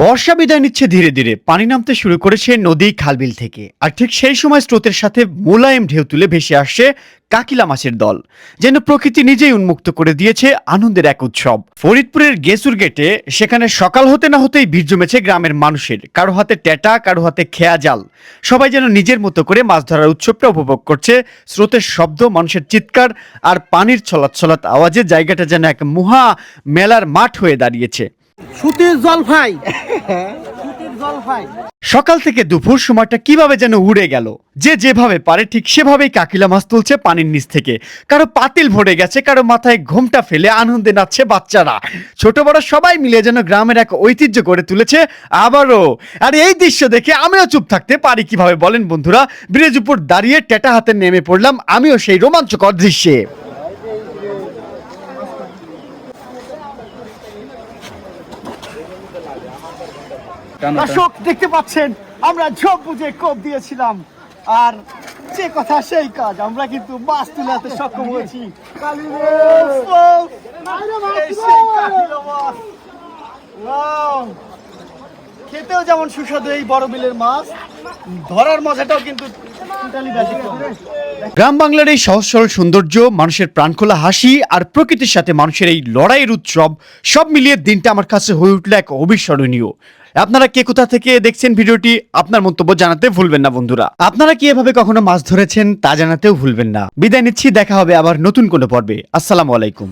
বর্ষা বিদায় নিচ্ছে ধীরে ধীরে। পানি নামতে শুরু করেছে নদী খালবিল থেকে। আর ঠিক সেই সময় স্রোতের সাথে মোলায়েম ঢেউ তুলে ভেসে আসছে কাকিলা মাছের দল, যেন প্রকৃতি নিজেই উন্মুক্ত করে দিয়েছে আনন্দের এক উৎসব। ফরিদপুরের গেসুর গেটে সেখানে সকাল হতে না হতেই ভিড় জমেছে গ্রামের মানুষের। কারও হাতে ট্যাটা কারও হাতে খেয়া জাল। সবাই যেন নিজের মতো করে মাছ ধরার উৎসবটা উপভোগ করছে স্রোতের শব্দ, মানুষের চিৎকার আর পানির ছলাৎ ছলাৎ আওয়াজে জায়গাটা যেন এক মহা মেলার মাঠ হয়ে দাঁড়িয়েছে। সকাল থেকে দুপুর সময়টা কীভাবে যেন উড়ে গেল। যে যেভাবে পারে ঠিক সেভাবেই কাকিলা মাছ তুলছে পানির নিচ থেকে। কারও পাতিল ভরে গেছে, কারও মাথায় ঘোমটা ফেলে আনন্দে নাচছে বাচ্চারা। ছোট বড় সবাই মিলে যেন গ্রামের এক ঐতিহ্য গড়ে তুলেছে আবারও। আর এই দৃশ্য দেখে আমিও চুপ থাকতে পারি কীভাবে বলেন বন্ধুরা? ব্রিজ উপর দাঁড়িয়ে টেটা হাতে নেমে পড়লাম আমিও সেই রোমাঞ্চকর দৃশ্যে। দর্শক, দেখতে পাচ্ছেন, আমরা ঝোপ বুঝে কোপ দিয়েছিলাম। আর যে কথা, সেই কাজ। আমরা কিন্তু মাছ তুলাতে সক্ষম হয়েছি! খেতেও যেমন সুস্বাদু এই বড় বিলের মাছ, ধরার মজাটাও কিন্তু গ্রাম বাংলার এই সহজ সরল সৌন্দর্য, মানুষের প্রাণখোলা হাসি আর প্রকৃতির সাথে মানুষের এই লড়াইয়ের উৎসব, সব মিলিয়ে দিনটা আমার কাছে হয়ে উঠল এক অবিস্মরণীয়। আপনারা কে কোথা থেকে দেখছেন ভিডিওটি, আপনার মন্তব্য জানাতে ভুলবেন না বন্ধুরা। আপনারা কি এভাবে কখনো মাছ ধরেছেন, তা জানাতেও ভুলবেন না। বিদায় নিচ্ছি, দেখা হবে আবার নতুন কোনো পর্বে। আসসালামু আলাইকুম।